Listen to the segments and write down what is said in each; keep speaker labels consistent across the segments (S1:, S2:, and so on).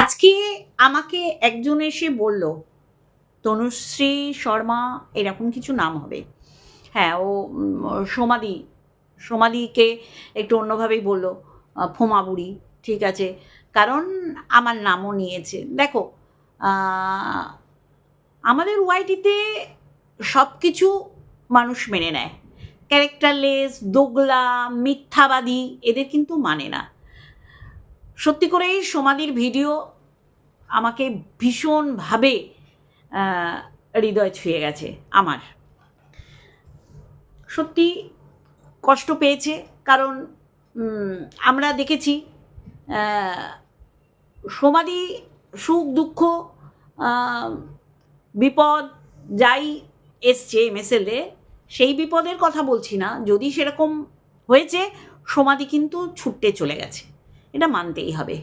S1: আজকে আমাকে একজন এসে বলল তনুশ্রী শর্মা এরকম কিছু নাম হবে। হ্যাঁ ও সোমাদি সোমাদিকে একটু অন্যভাবেই বলল আহ, ফোমা বুড়ি ঠিক আছে। কারণ আমার নামও নিয়েছে। দেখো আমাদের ওয়াইটিতে সব কিছু মানুষ মেনে নেয়। ক্যারেক্টারলেস দোগলা মিথ্যাবাদী এদের কিন্তু মানে না। সত্যি করেই সমাধির ভিডিও আমাকে ভীষণভাবে হৃদয় ছুঁয়ে গেছে আমার। সত্যি কষ্ট পেয়েছে, কারণ আমরা দেখেছি সমাধি সুখ, দুঃখ বিপদ যাই এসছে এমএসএলে সেই বিপদের কথা বলছি না। যদি সেরকম হয়েছে, সমাধি কিন্তু ছুটতে চলে গেছে। এটা মানতেই হবে।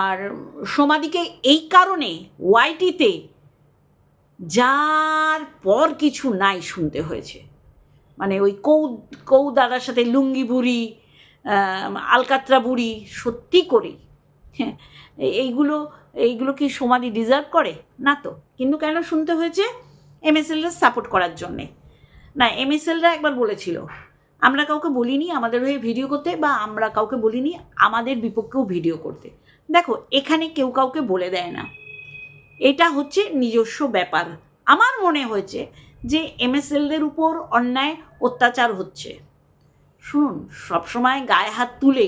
S1: আর সমাধিকে এই কারণে ওয়াইটিতে যার পর কিছু নাই শুনতে হয়েছে। মানে ওই কৌ কৌ দাদার সাথে লুঙ্গি বুড়ি আলকাত্রা বুড়ি সত্যি করেই হ্যাঁ এইগুলো এইগুলো কি সমাধি ডিজার্ভ করে? না তো। কিন্তু কেন শুনতে হয়েছে? এমএসএলরা সাপোর্ট করার জন্যে। না এমএসএলরা একবার বলেছিল আমরা কাউকে বলিনি আমাদের হয়ে ভিডিও করতে বা আমরা কাউকে বলিনি আমাদের বিপক্ষেও ভিডিও করতে। দেখো, এখানে কেউ কাউকে বলে দেয় না। এটা হচ্ছে নিজস্ব ব্যাপার। আমার মনে হয়েছে যে এমএসএলদের উপর অন্যায় অত্যাচার হচ্ছে। শুনুন, সবসময় গায়ে হাত তুলে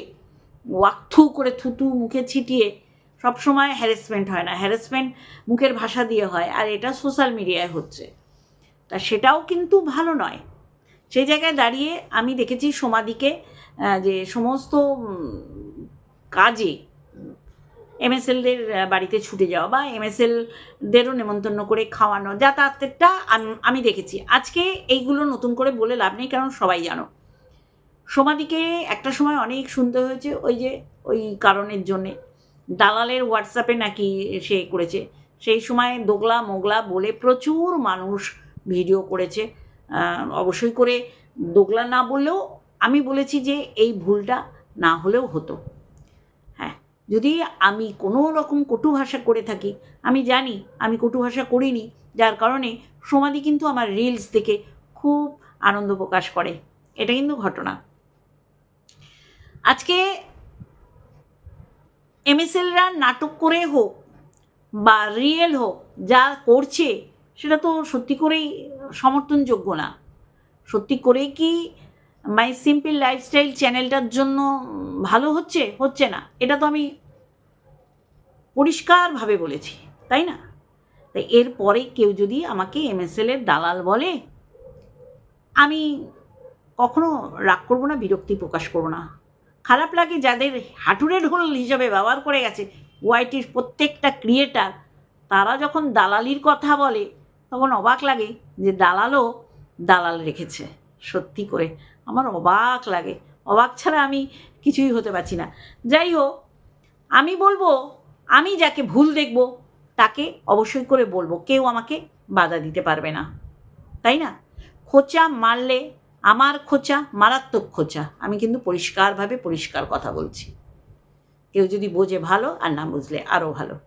S1: ওয়াকথু করে থুতু মুখে ছিটিয়ে, সবসময় হ্যারাসমেন্ট হয় না। হ্যারাসমেন্ট মুখের ভাষা দিয়ে হয়, আর এটা সোশ্যাল মিডিয়ায় হচ্ছে। তা সেটাও কিন্তু ভালো নয়। সেই জায়গায় দাঁড়িয়ে আমি দেখেছি সমাধিকে যে সমস্ত কাজে এমএসএলদের বাড়িতে ছুটে যাওয়া বা এমএসএলদেরও নেমন্তন্ন করে খাওয়ানো যাতায়াতেরটা আমি দেখেছি। আজকে এইগুলো নতুন করে বলে লাভ নেই, কারণ সবাই জানো। সমাধিকে একটা সময় অনেক শুনতে হয়েছে, ওই যে, ওই কারণের জন্যে। দালালের হোয়াটসঅ্যাপে নাকি সে করেছে। সেই সময় দোগলা মোগলা বলে প্রচুর মানুষ ভিডিও করেছে। অবশ্যই করে দোগলা না বললেও আমি বলেছি যে এই ভুলটা না হলেও হতো। হ্যাঁ যদি আমি কোনো রকম কটু ভাষা করে থাকি, আমি জানি আমি কটু ভাষা করিনি, যার কারণে সমাধি কিন্তু আমার রিলস দেখে খুব আনন্দ প্রকাশ করে। এটা কিন্তু ঘটনা। আজকে এমএসএলরা নাটক করে হোক বা রিয়েল হোক, যা করছে সেটা তো সত্যি করেই সমর্থনযোগ্য না। সত্যি করেই কি মাই সিম্পল লাইফস্টাইল চ্যানেলটার জন্য ভালো হচ্ছে? হচ্ছে না। এটা তো আমি পরিষ্কারভাবে বলেছি, তাই না? তাই এরপরে কেউ যদি আমাকে এমএসএল এর দালাল বলে, আমি কখনো রাগ করব না, বিরক্তি প্রকাশ করব না। খারাপ লাগে যাদের হাঁটুরে ঢোল হিসাবে ব্যবহার করে গেছে, ওয়াইটির প্রত্যেকটা ক্রিয়েটার, তারা যখন দালালির কথা বলে তখন অবাক লাগে যে দালালও দালাল রেখেছে। সত্যি করে, আমার অবাক লাগে। অবাক ছাড়া আমি কিছুই হতে পারছি না। যাই হোক, আমি বলব, আমি যাকে ভুল দেখব, তাকে অবশ্যই করে বলব, কেউ আমাকে বাধা দিতে পারবে না। তাই না? খোঁচা মারলে, আমার খোঁচা মারাত্মক খোঁচা। আমি কিন্তু পরিষ্কারভাবে পরিষ্কার কথা বলছি। কেউ যদি বোঝে ভালো আর না বুঝলে আরও ভালো।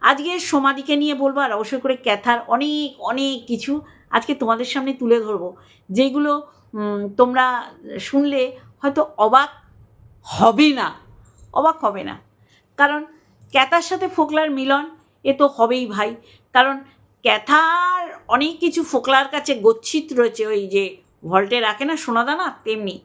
S1: আজকে সমাধিকে নিয়ে বলব আর অবশ্যই করে ক্যাথার অনেক অনেক কিছু আজকে তোমাদের সামনে তুলে ধরবো। যেগুলো তোমরা শুনলে হয়তো অবাক হবে না। অবাক হবে না। কারণ ক্যাথার সাথে ফোকলার মিলন এ তো হবেই ভাই। কারণ ক্যাথার অনেক কিছু ফোকলার কাছে গচ্ছিত রয়েছে ওই যে ভল্টে রাখে না সোনাদানা, তেমনি।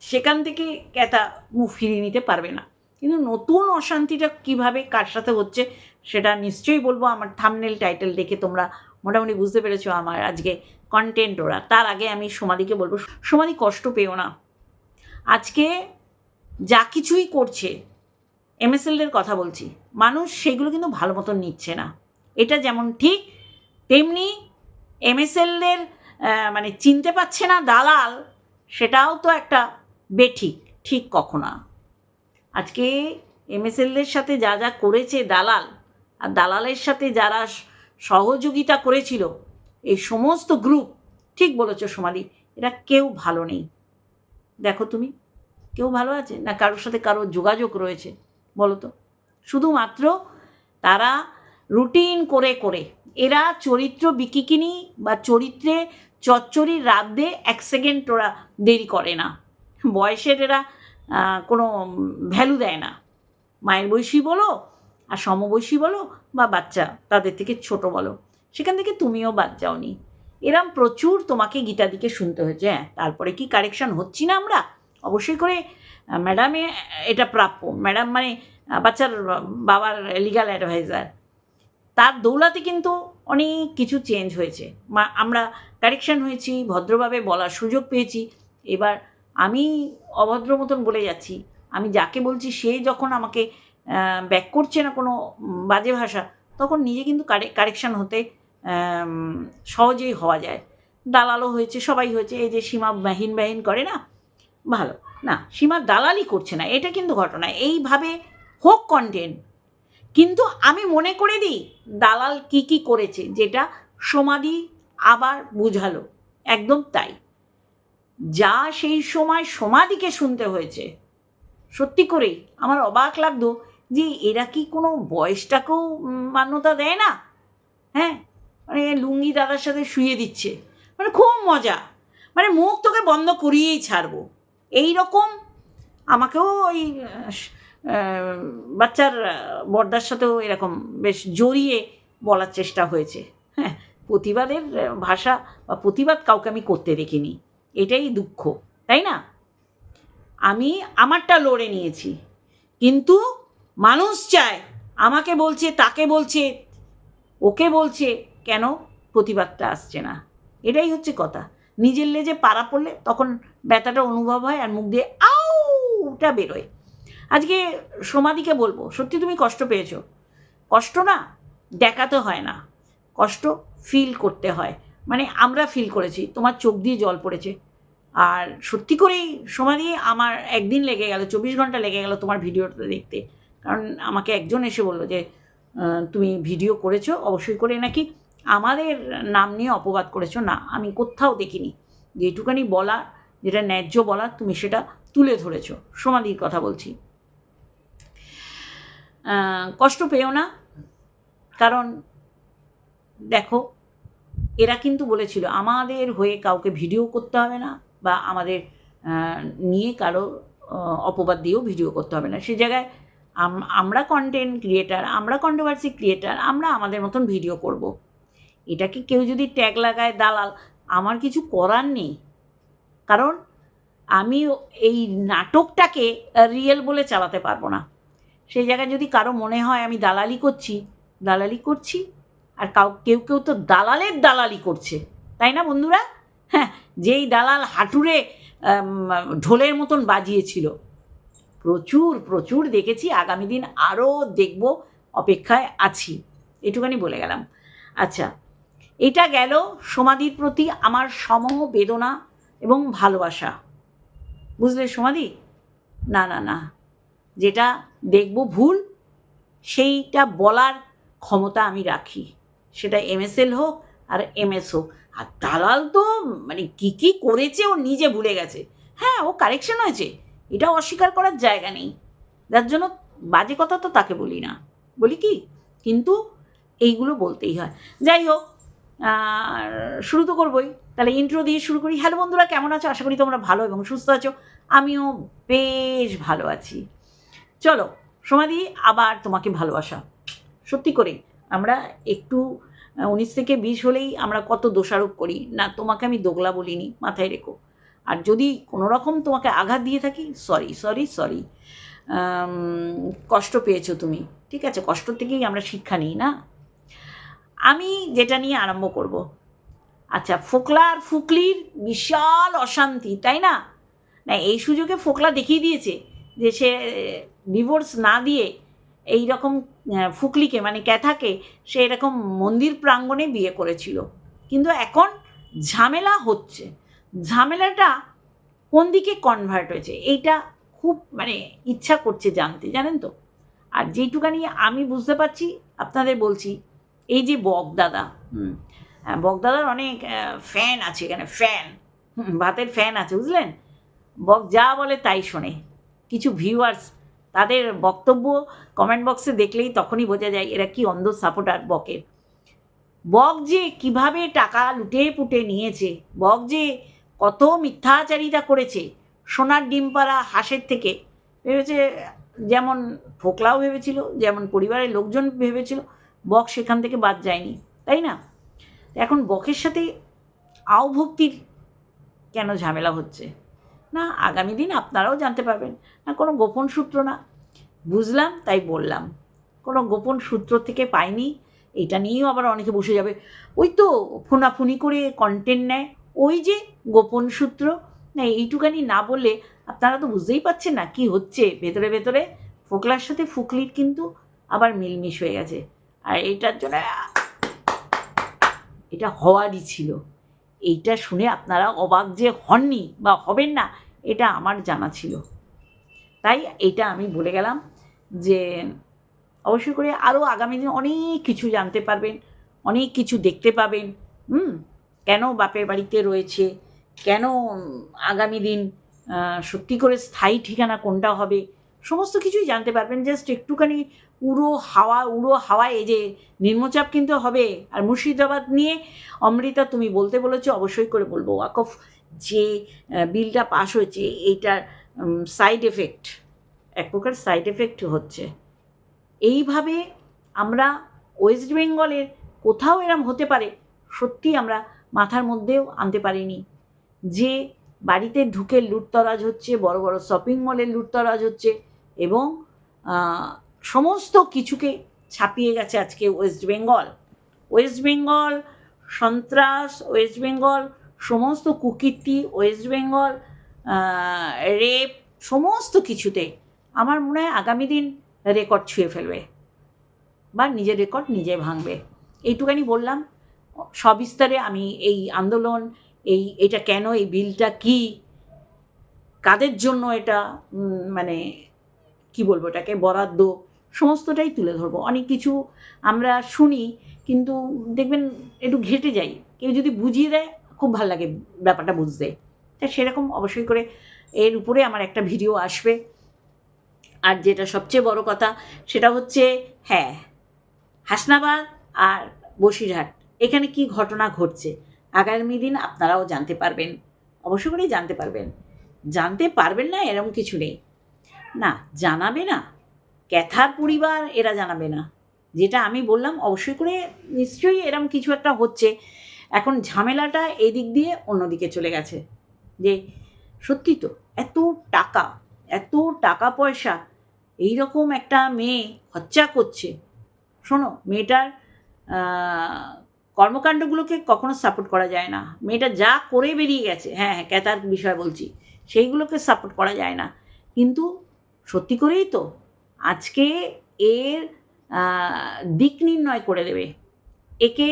S1: সেখান থেকে ক্যাথা মুখ ফিরিয়ে নিতে পারবে না। কিন্তু নতুন অশান্তিটা কীভাবে কার সাথে হচ্ছে সেটা নিশ্চয়ই বলব আমার থামনেল টাইটেল দেখে তোমরা মোটামুটি বুঝতে পেরেছ আমার আজকে কন্টেন্ট ওরা। তার আগে আমি সোমাদিকে বলব সোমাদি কষ্ট পেও না। আজকে যা কিছুই করছে এমএসএলদের কথা বলছি, মানুষ সেগুলো কিন্তু ভালো মতন নিচ্ছে না। এটা যেমন ঠিক, তেমনি এমএসএলদের মানে চিনতে পারছে না দালাল, সেটাও তো একটা বেঠিক, ঠিক কখনো। আজকে এমএসএলদের সাথে যা যা করেছে দালাল, আর দালালের সাথে যারা সহযোগিতা করেছিল, এই সমস্ত গ্রুপ ঠিক বলেছ সোমালি, এরা কেউ ভালো নেই। দেখো তুমি, কেউ ভালো আছে? না কারোর সাথে কারও যোগাযোগ রয়েছে? বলো তো। শুধুমাত্র তারা রুটিন করে করে। এরা চরিত্র বিকিকিনি বা চরিত্রে চচ্চড়ির রাধে এক সেকেন্ড ওরা দেরি করে না। বয়সের এরা কোনো ভ্যালু দেয় না। মায়ের বয়সী বলো আর সমবয়সী বলো বা বাচ্চা তাদের থেকে ছোট বলো। সেখান থেকে তুমিও বাদ যাওনি। এরম প্রচুর তোমাকে গীতাদিকে শুনতে হয়েছে হ্যাঁ? তারপরে কি কারেকশান হচ্ছি না আমরা? অবশ্যই করে ম্যাডামে এটা প্রাপ্য। ম্যাডাম মানে বাচ্চার বাবার লিগাল অ্যাডভাইজার তার দৌলাতে কিন্তু অনেক কিছু চেঞ্জ হয়েছে। আমরা কারেকশান হয়েছি, ভদ্রভাবে বলার সুযোগ পেয়েছি। এবার আমি অভদ্র মতন বলে যাচ্ছি। আমি যাকে বলছি সে যখন আমাকে ব্যাক করছে না কোনো বাজে ভাষা, তখন নিজে কিন্তু কারেকশান হতে সহজেই হওয়া যায়। দালালও হয়েছে, সবাই হয়েছে, এই যে সীমা বাহিন বাহিন করে না, ভালো। না, সীমা দালালি করছে না, এটা কিন্তু ঘটনা। এইভাবে হোক কন্টেন্ট কিন্তু আমি মনে করে দিই, দালাল কি কি করেছে, যেটা সমাধি আবার বুঝালো। একদম তাই। যা সেই সময় সমাধিকে শুনতে হয়েছে। সত্যি করেই আমার অবাক লাগতো যে এরা কি কোনো বয়সটাকেও মান্যতা দেয় না? হ্যাঁ? মানে লুঙ্গি দাদার সাথে শুয়ে দিচ্ছে। মানে খুব মজা। মানে মুখ তোকে বন্ধ করিয়েই ছাড়বো। এই রকম আমাকেও ওই বাচ্চার বর্দার সাথেও এরকম বেশ জড়িয়ে বলার চেষ্টা হয়েছে। হ্যাঁ প্রতিবাদের ভাষা বা প্রতিবাদ কাউকে আমি করতে দেখিনি। এটাই দুঃখ, তাই না? আমি আমারটা লড়ে নিয়েছি, কিন্তু মানুষ চায়, আমাকে বলছে, তাকে বলছে, ওকে বলছে, কেন প্রতিবাদটা আসছে না? এটাই হচ্ছে কথা। নিজের লেজে পাড়া পড়লে তখন ব্যথাটা অনুভব হয় আর মুখ দিয়ে আউটা বেরোয়। আজকে সমাধিকে বলব, সত্যি তুমি কষ্ট পেয়েছ? কষ্ট না, দেখাতে হয় না। কষ্ট ফিল করতে হয়। মানে আমরা ফিল করেছি, তোমার চোখ দিয়ে জল পড়েছে। আর সত্যি করেই সমাধি আমার একদিন লেগে গেল, চব্বিশ ঘণ্টা লেগে গেল তোমার ভিডিওটা দেখতে। কারণ আমাকে একজন এসে বলল যে তুমি ভিডিও করেছ, অবশ্যই করে নাকি? আমাদের নাম নিয়ে অপবাদ করেছ, না, আমি কোথাও দেখিনি। যেটুকানি বলা, যেটা ন্যায্য বলা, তুমি সেটা তুলে ধরেছো। সমাধির কথা বলছি। কষ্ট পেও না। কারণ দেখো এরা কিন্তু বলেছিল, আমাদের হয়ে কাউকে ভিডিও করতে হবে না বা আমাদের নিয়ে কারও অপবাদ দিয়েও ভিডিও করতে হবে না। সে জায়গায় আম- আমরা কন্টেন্ট ক্রিয়েটার আমরা কন্ট্রোভার্সি ক্রিয়েটার আমরা আমাদের মতন ভিডিও করব। এটাকে কেউ যদি ট্যাগ লাগায়, দালাল, আমার কিছু করার নেই। কারণ আমি এই নাটকটাকে রিয়েল বলে চালাতে পারব না। সেই জায়গায় যদি কারও মনে হয় আমি দালালি করছি দালালি করছি আর কাউ, কেউ কেউ তো দালালের দালালি করছে, তাই না বন্ধুরা? হ্যাঁ যেই দালাল হাঁটুরে ঢোলের মতন বাজিয়েছিল। প্রচুর প্রচুর দেখেছি, আগামী দিন আরও দেখব, অপেক্ষায় আছি। এটুখানি বলে গেলাম। আচ্ছা এটা গেল সমাধির প্রতি আমার সমহ বেদনা এবং ভালোবাসা। বুঝলে সমাধি? না না না। যেটা দেখব ভুল, সেইটা বলার ক্ষমতা আমি রাখি। সেটা এমএসএল হোক আর এমএস হোক। আর দালাল তো মানে কী কী করেছে ও নিজে ভুলে গেছে। হ্যাঁ ও কারেকশন হয়েছে। এটা অস্বীকার করার জায়গা নেই। যার জন্য বাজে কথা তো তাকে বলি না। বলি কি? কিন্তু এইগুলো বলতেই হয়। যাই হোক শুরু তো করবোই। তাহলে ইন্ট্রো দিয়ে শুরু করি। হ্যালো বন্ধুরা, কেমন আছো? আশা করি তোমরা ভালো এবং সুস্থ আছো। আমিও বেশ ভালো আছি। চলো সমাধি আবার তোমাকে ভালোবাসা। সত্যি করে আমরা একটু উনিশ থেকে বিশ হলেই আমরা কত দোষারোপ করি। না, তোমাকে আমি দোগলা বলিনি, মাথায় রেখো। আর যদি কোনো রকম তোমাকে আঘাত দিয়ে থাকি সরি সরি সরি কষ্ট পেয়েছ তুমি। ঠিক আছে, কষ্ট থেকেই আমরা শিক্ষা নিই, না? আমি যেটা নিয়ে আরম্ভ করব। আচ্ছা ফোকলা আর ফুকলির বিশাল অশান্তি, তাই না? না, এই সুযোগে ফোকলা দেখিয়ে দিয়েছে যে সে ডিভোর্স না দিয়ে এই রকম ফুকলিকে মানে ক্যাথাকে সে এরকম মন্দির প্রাঙ্গণে বিয়ে করেছিল। কিন্তু এখন ঝামেলা হচ্ছে। ঝামেলাটা কোন দিকে কনভার্ট হয়েছে এইটা খুব মানে ইচ্ছা করছে জানতে জানেন তো? আর যেইটুকানি আমি বুঝতে পারছি আপনাদের বলছি এই যে বকদাদা হুম। বকদাদার অনেক ফ্যান আছে এখানে ফ্যান ভাতের ফ্যান আছে বুঝলেন? বক যা বলে তাই শোনে। কিছু ভিউয়ার্স তাদের বক্তব্য কমেন্ট বক্সে দেখলেই তখনই বোঝা যায় এরা কি অন্ধ সাপোর্টার বকের। বক যে কীভাবে টাকা লুটে পুটে নিয়েছে, বক যে কত মিথ্যাচারিতা করেছে, সোনার ডিম পাড়া হাঁসের থেকে, ভেবেছে যেমন ফোকলাও ভেবেছিল, যেমন পরিবারের লোকজন ভেবেছিল, বক সেখান থেকে বাদ যায়নি, তাই না? এখন বকের সাথে আও ভক্তির কেন ঝামেলা হচ্ছে? না, আগামী দিন আপনারাও জানতে পারবেন। না, কোনো গোপন সূত্র না। বুঝলাম, তাই বললাম। কোনো গোপন সূত্র থেকে পাইনি। এটা নিয়েও আবার অনেকে বসে যাবে। ওই তো ফোনাফুনি করে কন্টেন্ট নেয়। ওই যে গোপন সূত্র, না, এইটুকানি না বললে আপনারা তো বুঝতেই পারছেন না কি হচ্ছে। ভেতরে ভেতরে ফোকলার সাথে ফুকলির কিন্তু আবার মিলমিশ হয়ে গেছে। আর এটার জন্য এটা হওয়ারই ছিল। এইটা শুনে আপনারা অবাক যে হননি বা হবেন না, এটা আমার জানা ছিল। তাই এটা আমি বলে গেলাম যে, অবশ্যই করে আরও আগামী দিন অনেক কিছু জানতে পারবেন, অনেক কিছু দেখতে পাবেন। হুম? কেন বাপের বাড়িতে রয়েছে? কেন আগামী দিন সত্যি করে স্থায়ী ঠিকানা কোনটা হবে? সমস্ত কিছুই জানতে পারবেন। জাস্ট একটুখানি উড়ো হাওয়া, উড়ো হাওয়ায় এই যে নিম্নচাপ কিন্তু হবে। আর মুর্শিদাবাদ নিয়ে অমৃতা তুমি বলতে বলেছ, অবশ্যই করে বলব। ওয়াকফ যে বিলটা পাশ হয়েছে, এইটার সাইড এফেক্ট এক প্রকার সাইড এফেক্ট হচ্ছে। এইভাবে আমরা ওয়েস্ট বেঙ্গলের কোথাও এরম হতে পারে, সত্যি আমরা মাথার মধ্যেও আনতে পারিনি। যে বাড়িতে ঢুকে লুটতরাজ হচ্ছে, বড় বড় শপিং মলে লুটতরাজ হচ্ছে এবং সমস্ত কিছুকে ছাপিয়ে গেছে আজকে ওয়েস্ট বেঙ্গল ওয়েস্ট বেঙ্গল সন্ত্রাস ওয়েস্ট বেঙ্গল সমস্ত কুকীর্তি ওয়েস্ট বেঙ্গল রেপ সমস্ত কিছুতে আমার মনে হয় আগামী দিন রেকর্ড ছুঁয়ে ফেলবে বা নিজের রেকর্ড নিজে ভাঙবে। এইটুখানি বললাম, সবিস্তারে আমি এই আন্দোলন, এই, এটা কেন, এই বিলটা কি, কাদের জন্য এটা মানে কি বলব এটাকে, বরাদ্দ, সমস্তটাই তুলে ধরবো। অনেক কিছু আমরা শুনি, কিন্তু দেখবেন একটু ঘেটে যাই। কেউ যদি বুঝিয়ে দেয়, খুব ভালো লাগে ব্যাপারটা বুঝতে। তা সেরকম অবশ্যই করে এর উপরে আমার একটা ভিডিও আসবে। আর যেটা সবচেয়ে বড় কথা, সেটা হচ্ছে হ্যাঁ হাসনাবাদ আর বসিরহাট, এখানে কি ঘটনা ঘটছে? আগামী দিন আপনারাও জানতে পারবেন। অবশ্য করেই জানতে পারবেন। জানতে পারবেন না, এরকম কিছু নেই। না, জানাবে না। ক্যাথার পরিবার এরা জানাবে না। যেটা আমি বললাম, অবশ্যই করে নিশ্চয়ই এরম কিছু একটা হচ্ছে। এখন ঝামেলাটা এই দিক দিয়ে অন্যদিকে চলে গেছে। যে সত্যি তো, এত টাকা এত টাকা পয়সা এই রকম একটা মেয়ে খরচা করছে। শোনো, মেয়েটার কর্মকাণ্ডগুলোকে কখনো সাপোর্ট করা যায় না। মেয়েটা যা করে বেরিয়ে গেছে হ্যাঁ হ্যাঁ ক্যাতার বিষয় বলছি, সেইগুলোকে সাপোর্ট করা যায় না। কিন্তু সত্যি করেই তো? আজকে এর দিক নির্ণয় করে দেবে। একে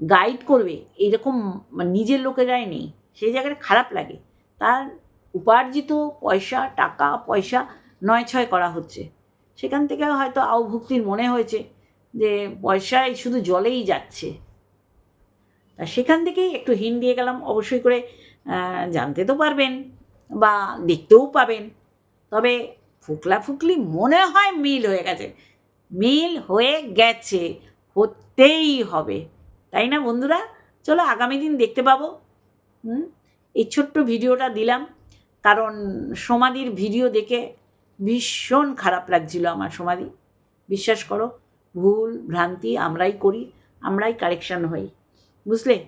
S1: গাইড করবে। এরকম নিজের লোকেরাই নেই। সেই জায়গাটা খারাপ লাগে। তার উপার্জিত পয়সা, টাকা, পয়সা নয় ছয় করা হচ্ছে। সেখান থেকে হয়তো আওভুক্তির মনে হয়েছে যে পয়সায় শুধু জলেই যাচ্ছে। তা সেখান থেকেই একটু হিন দিয়ে গেলাম। অবশ্যই করে জানতে তো পারবেন বা দেখতেও পাবেন। তবে ফুকলা ফুকলি মনে হয় মিল হয়ে গেছে। মিল হয়ে গেছে, হতেই হবে। তাই না বন্ধুরা? চলো আগামী দিন দেখতে পাবো। হুম? এই ছোট্ট ভিডিওটা দিলাম। কারণ সমাধির ভিডিও দেখে ভীষণ খারাপ লাগছিল আমার সমাধি। বিশ্বাস করো, ভুল, ভ্রান্তি আমরাই করি, আমরাই কারেকশান হই। বুঝলে?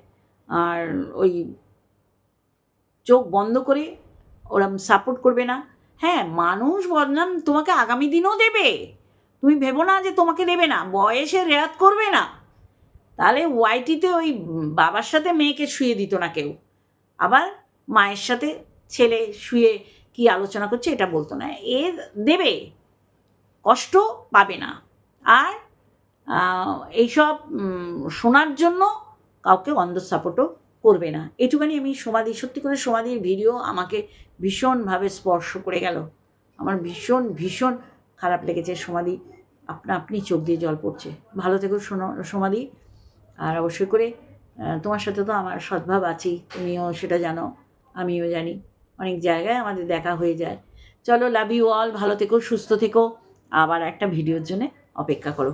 S1: আর ওই চোখ বন্ধ করে ওরম সাপোর্ট করবে না। হ্যাঁ মানুষ বদনাম তোমাকে আগামী দিনও দেবে। তুমি ভেবো না যে তোমাকে দেবে না, বয়সে রেয়াত করবে না। তাহলে ওয়াইটিতে ওই বাবার সাথে মেয়েকে শুয়ে দিত না কেউ। আবার মায়ের সাথে ছেলে শুয়ে কি আলোচনা করছে এটা বলতো না। এ দেবে, কষ্ট পাবে না। আর এইসব শোনার জন্য কাউকে অন্ধ সাপোর্টও করবে না। এটুখানি আমি সমাধি, সত্যি করে সমাধির ভিডিও আমাকে ভীষণভাবে স্পর্শ করে গেল। আমার ভীষণ ভীষণ খারাপ লেগেছে সমাধি। আপনা, আপনি চোখ দিয়ে জল পড়ছে। ভালো থেকো সমাধি। আর অবশ্যই করে তোমার সাথে তো আমার সদ্ভাব আছেই। তুমিও সেটা জানো, আমিও জানি। অনেক জায়গায় আমাদের দেখা হয়ে যায়। চলো লাভ ইউ অল ভালো থেকো, সুস্থ থেকো। আবার একটা ভিডিওর জন্য অপেক্ষা করো।